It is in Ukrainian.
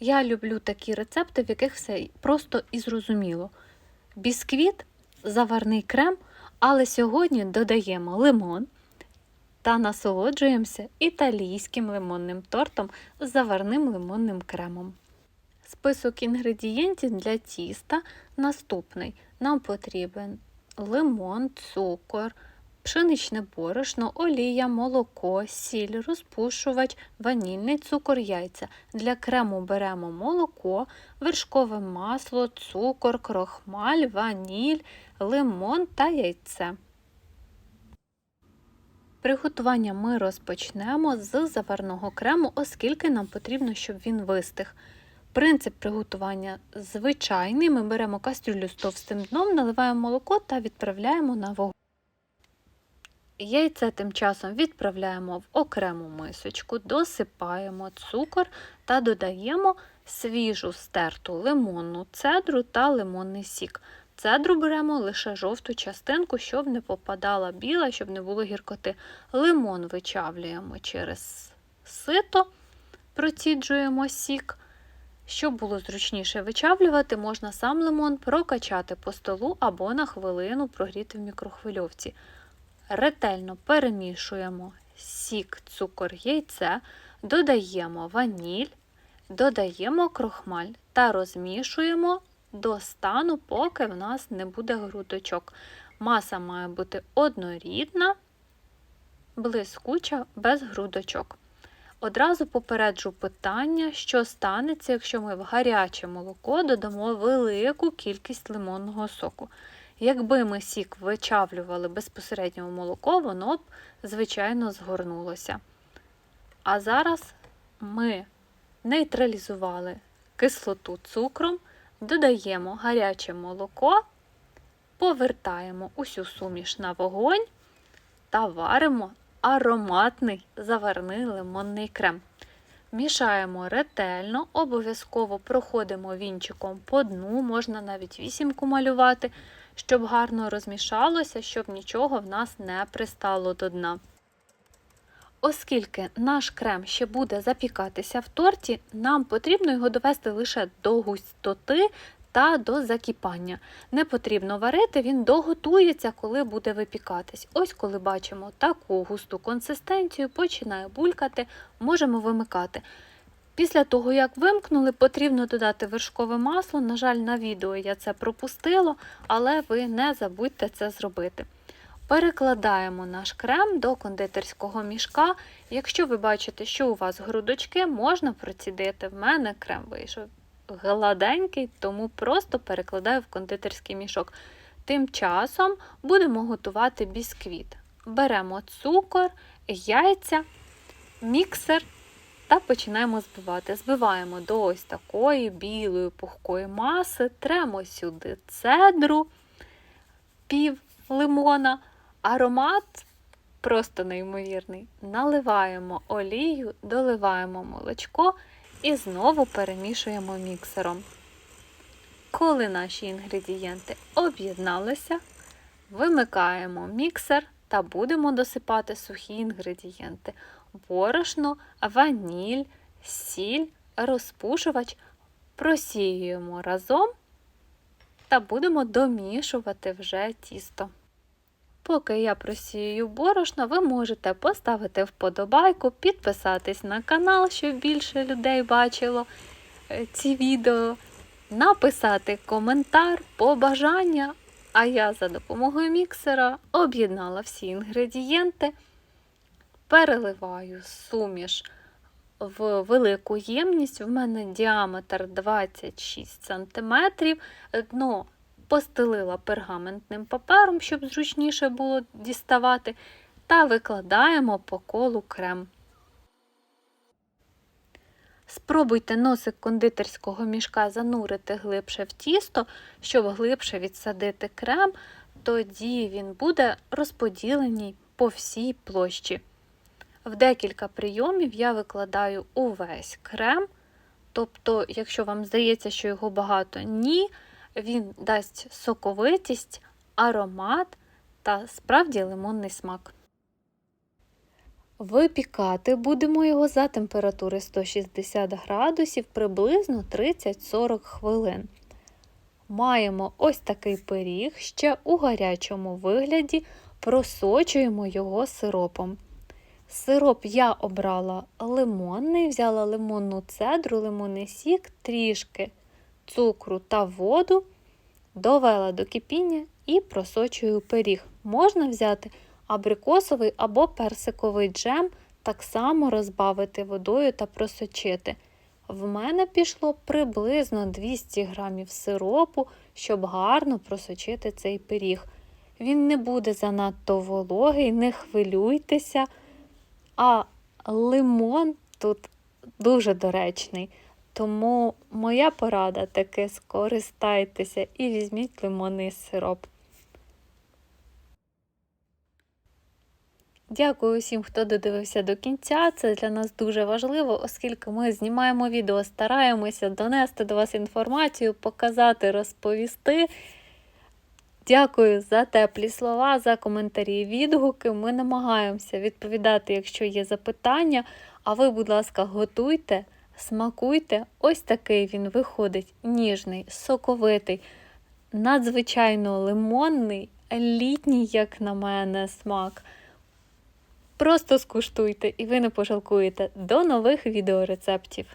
Я люблю такі рецепти, в яких все просто і зрозуміло. Бісквіт, заварний крем, але сьогодні додаємо лимон та насолоджуємося італійським лимонним тортом з заварним лимонним кремом. Список інгредієнтів для тіста наступний. Нам потрібен лимон, цукор, пшеничне борошно, олія, молоко, сіль, розпушувач, ванільний цукор, яйця. Для крему беремо молоко, вершкове масло, цукор, крохмаль, ваніль, лимон та яйце. Приготування ми розпочнемо з заварного крему, оскільки нам потрібно, щоб він вистиг. Принцип приготування звичайний. Ми беремо кастрюлю з товстим дном, наливаємо молоко та відправляємо на вогонь. Яйце тим часом відправляємо в окрему мисочку, досипаємо цукор та додаємо свіжу стерту лимонну цедру та лимонний сік. Цедру беремо лише жовту частинку, щоб не попадала біла, щоб не було гіркоти. Лимон вичавлюємо через сито, проціджуємо сік. Щоб було зручніше вичавлювати, можна сам лимон прокачати по столу або на хвилину прогріти в мікрохвильовці. Ретельно перемішуємо сік, цукор, яйце, додаємо ваніль, додаємо крохмаль та розмішуємо до стану, поки в нас не буде грудочок. Маса має бути однорідна, блискуча, без грудочок. Одразу попереджу питання, що станеться, якщо ми в гаряче молоко додамо велику кількість лимонного соку. Якби ми сік вичавлювали безпосередньо в молоко, воно б, звичайно, згорнулося. А зараз ми нейтралізували кислоту цукром, додаємо гаряче молоко, повертаємо усю суміш на вогонь та варимо ароматний заварний лимонний крем. Мішаємо ретельно, обов'язково проходимо вінчиком по дну, можна навіть вісімку малювати, щоб гарно розмішалося, щоб нічого в нас не пристало до дна. Оскільки наш крем ще буде запікатися в торті, нам потрібно його довести лише до густоти та до закіпання. Не потрібно варити, він доготується, коли буде випікатись. Ось коли бачимо таку густу консистенцію, починає булькати, можемо вимикати. Після того, як вимкнули, потрібно додати вершкове масло. На жаль, на відео я це пропустила, але ви не забудьте це зробити. Перекладаємо наш крем до кондитерського мішка. Якщо ви бачите, що у вас грудочки, можна процідити. В мене крем вийшов гладенький, тому просто перекладаю в кондитерський мішок. Тим часом будемо готувати бісквіт. Беремо цукор, яйця, міксер та починаємо збивати. Збиваємо до ось такої білої пухкої маси, тремо сюди цедру, пів лимона, аромат просто неймовірний. Наливаємо олію, доливаємо молочко і знову перемішуємо міксером. Коли наші інгредієнти об'єдналися, вимикаємо міксер та будемо досипати сухі інгредієнти: борошно, ваніль, сіль, розпушувач, просіюємо разом та будемо домішувати вже тісто. Поки я просію борошно, ви можете поставити вподобайку, підписатись на канал, щоб більше людей бачило е, ці відео, написати коментар, побажання. А я за допомогою міксера об'єднала всі інгредієнти, переливаю суміш в велику ємність. В мене діаметр 26 см, дно постелила пергаментним папером, щоб зручніше було діставати, та викладаємо по колу крем. Спробуйте носик кондитерського мішка занурити глибше в тісто, щоб глибше відсадити крем, тоді він буде розподілений по всій площі. В декілька прийомів я викладаю увесь крем, тобто, якщо вам здається, що його багато, ні. Він дасть соковитість, аромат та справді лимонний смак. Випікати будемо його за температури 160 градусів приблизно 30-40 хвилин. Маємо ось такий пиріг, ще у гарячому вигляді просочуємо його сиропом. Сироп я обрала лимонний, взяла лимонну цедру, лимонний сік, трішки цукру та воду, довела до кипіння і просочую пиріг. Можна взяти абрикосовий або персиковий джем, так само розбавити водою та просочити. В мене пішло приблизно 200 грамів сиропу, щоб гарно просочити цей пиріг. Він не буде занадто вологий, не хвилюйтеся. А лимон тут дуже доречний. Тому моя порада таки скористайтеся і візьміть лимонний сироп. Дякую усім, хто додивився до кінця. Це для нас дуже важливо, оскільки ми знімаємо відео, стараємося донести до вас інформацію, показати, розповісти. Дякую за теплі слова, за коментарі і відгуки. Ми намагаємося відповідати, якщо є запитання. А ви, будь ласка, готуйте, смакуйте. Ось такий він виходить ніжний, соковитий, надзвичайно лимонний, літній, як на мене, смак. Просто скуштуйте і ви не пожалкуєте. До нових відеорецептів!